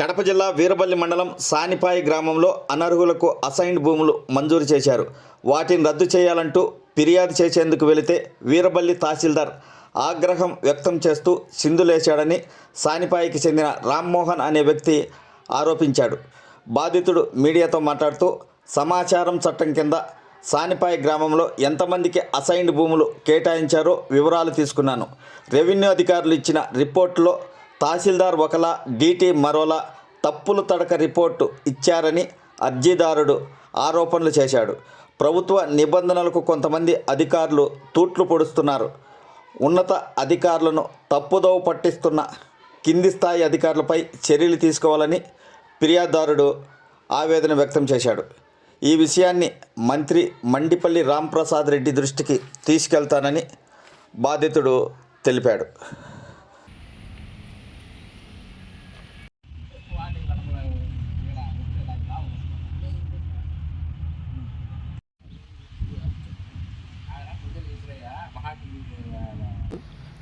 కడప జిల్లా వీరబల్లి మండలం సానిపాయి గ్రామంలో అనర్హులకు అసైన్డ్ భూములు మంజూరు చేశారు. వాటిని రద్దు చేయాలంటూ ఫిర్యాదు చేసేందుకు వెళితే వీరబల్లి తహసీల్దార్ ఆగ్రహం వ్యక్తం చేస్తూ సింధులేశాడని సానిపాయికి చెందిన రామ్మోహన్ అనే వ్యక్తి ఆరోపించాడు. బాధితుడు మీడియాతో మాట్లాడుతూ సమాచారం చట్టం కింద సానిపాయి గ్రామంలో ఎంతమందికి అసైన్డ్ భూములు కేటాయించారో వివరాలు తీసుకున్నాను. రెవెన్యూ అధికారులు ఇచ్చిన రిపోర్టులో తహసీల్దార్ ఒకలా డీటీ మరోలా తప్పులు తడక రిపోర్టు ఇచ్చారని అర్జీదారుడు ఆరోపణలు చేశాడు. ప్రభుత్వ నిబంధనలకు కొంతమంది అధికారులు తూట్లు పొడుస్తున్నారు. ఉన్నత అధికారులను తప్పుదోవ పట్టిస్తున్న కింది స్థాయి అధికారులపై చర్యలు తీసుకోవాలని ఫిర్యాదుదారుడు ఆవేదన వ్యక్తం చేశాడు. ఈ విషయాన్ని మంత్రి మండిపల్లి రాంప్రసాద్ రెడ్డి దృష్టికి తీసుకెళ్తానని బాధితుడు తెలిపాడు.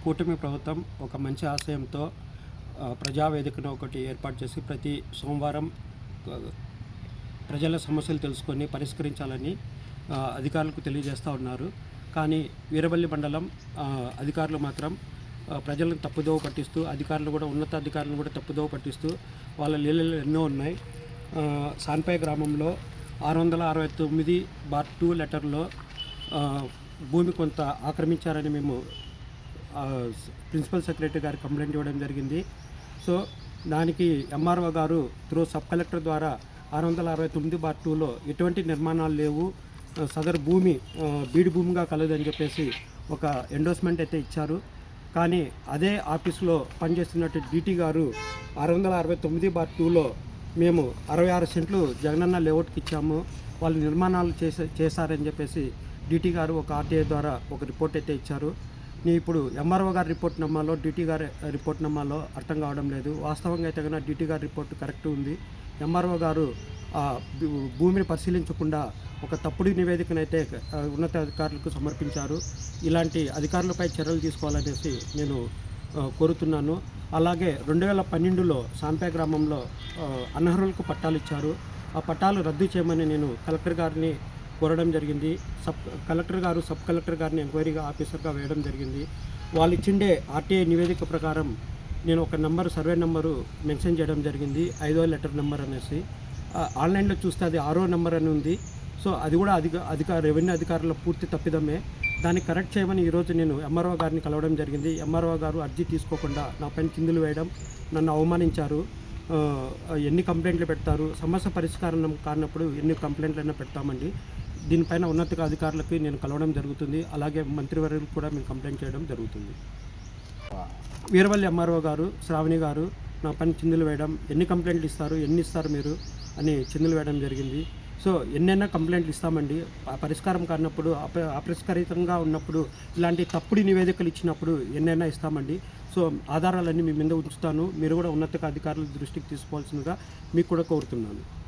కూటమి ప్రభుత్వం ఒక మంచి ఆశయంతో ప్రజావేదికను ఒకటి ఏర్పాటు చేసి ప్రతి సోమవారం ప్రజల సమస్యలు తెలుసుకొని పరిష్కరించాలని అధికారులకు తెలియజేస్తూ ఉన్నారు. కానీ వీరవల్లి మండలం అధికారులు మాత్రం ప్రజలను తప్పుదోవ పట్టిస్తూ అధికారులు కూడా ఉన్నతాధికారులను కూడా తప్పుదోవ పట్టిస్తూ వాళ్ళ లీలలు ఎన్నో ఉన్నాయి. సాన్పై గ్రామంలో ఆరు వందల అరవై తొమ్మిది బార్ టూ లెటర్లో భూమి కొంత ఆక్రమించారని మేము ప్రిన్సిపల్ సెక్రటరీ గారు కంప్లైంట్ ఇవ్వడం జరిగింది. సో దానికి ఎంఆర్ఓ గారు త్రూ సబ్ కలెక్టర్ ద్వారా ఆరు వందల అరవై తొమ్మిది బార్ టూలో ఎటువంటి నిర్మాణాలు లేవు. సదరు భూమి బీడు భూమిగా కలదని చెప్పేసి ఒక ఎండోస్మెంట్ అయితే ఇచ్చారు. కానీ అదే ఆఫీసులో పనిచేస్తున్నట్టు డీటీ గారు ఆరు వందల అరవై తొమ్మిది బార్ టూలో మేము అరవై ఆరు సెంట్లు జగనన్న లేఅవుట్కి ఇచ్చాము. వాళ్ళు నిర్మాణాలు చేసే చేశారని చెప్పేసి డీటీ గారు ఒక ఆర్టీఐ ద్వారా ఒక రిపోర్ట్ అయితే ఇచ్చారు. నీ ఇప్పుడు ఎంఆర్ఓ గారి రిపోర్ట్ నమ్మాలో డీటీ గారి రిపోర్ట్ నమ్మాలో అర్థం కావడం లేదు. వాస్తవంగా అయితే కన్నా డిటీ గారి రిపోర్ట్ కరెక్ట్ ఉంది. ఎంఆర్ఓ గారు ఆ భూ- భూమిని పరిశీలించకుండా ఒక తప్పుడు నివేదికనైతే ఉన్నతాధికారులకు సమర్పించారు. ఇలాంటి అధికారులపై చర్యలు తీసుకోవాలనేసి నేను కోరుతున్నాను. అలాగే రెండు వేల పన్నెండులో సాంపే గ్రామంలో అనర్హులకు పట్టాలు ఇచ్చారు. ఆ పట్టాలు రద్దు చేయమని నేను కలెక్టర్ గారిని కోరడం జరిగింది. సబ్ కలెక్టర్ గారు సబ్ కలెక్టర్ గారిని ఎంక్వైరీగా ఆఫీసర్గా వేయడం జరిగింది. వాళ్ళు ఇచ్చిండే ఆర్టీఐ నివేదిక ప్రకారం నేను ఒక నెంబర్ సర్వే నెంబరు మెన్షన్ చేయడం జరిగింది. ఐదో లెటర్ నెంబర్ అనేసి. ఆన్లైన్లో చూస్తే అది ఆరో నెంబర్ అని ఉంది. సో అది కూడా అధిక అధిక రెవెన్యూ అధికారుల పూర్తి తప్పిదమే. దాన్ని కరెక్ట్ చేయమని ఈరోజు నేను ఎంఆర్ఓ గారిని కలవడం జరిగింది. ఎంఆర్ఓ గారు అర్జీ తీసుకోకుండా నా పైన కిందులు వేయడం నన్ను అవమానించారు. ఎన్ని కంప్లైంట్లు పెడతారు? సమస్య పరిష్కారం కానప్పుడు ఎన్ని కంప్లైంట్లైనా పెడతామండి. దీనిపైన ఉన్నత అధికారులకి నేను కలవడం జరుగుతుంది. అలాగే మంత్రివర్యులకు కూడా మేము కంప్లైంట్ చేయడం జరుగుతుంది. వీరవల్లి ఎంఆర్ఓ గారు శ్రావణి గారు నా పని చిందులు వేయడం ఎన్ని కంప్లైంట్లు ఇస్తారు ఎన్ని ఇస్తారు మీరు అని చిందులు వేయడం జరిగింది. సో ఎన్నైనా కంప్లైంట్లు ఇస్తామండి. ఆ పరిష్కారం కానప్పుడు అప- అపరిష్కరితంగా ఉన్నప్పుడు ఇలాంటి తప్పుడు నివేదికలు ఇచ్చినప్పుడు ఎన్నైనా ఇస్తామండి. సో ఆధారాలన్నీ మీ మీద ఉంచుతాను. మీరు కూడా ఉన్నత అధికారుల దృష్టికి తీసుకోవాల్సిందిగా మీకు కూడా కోరుతున్నాను.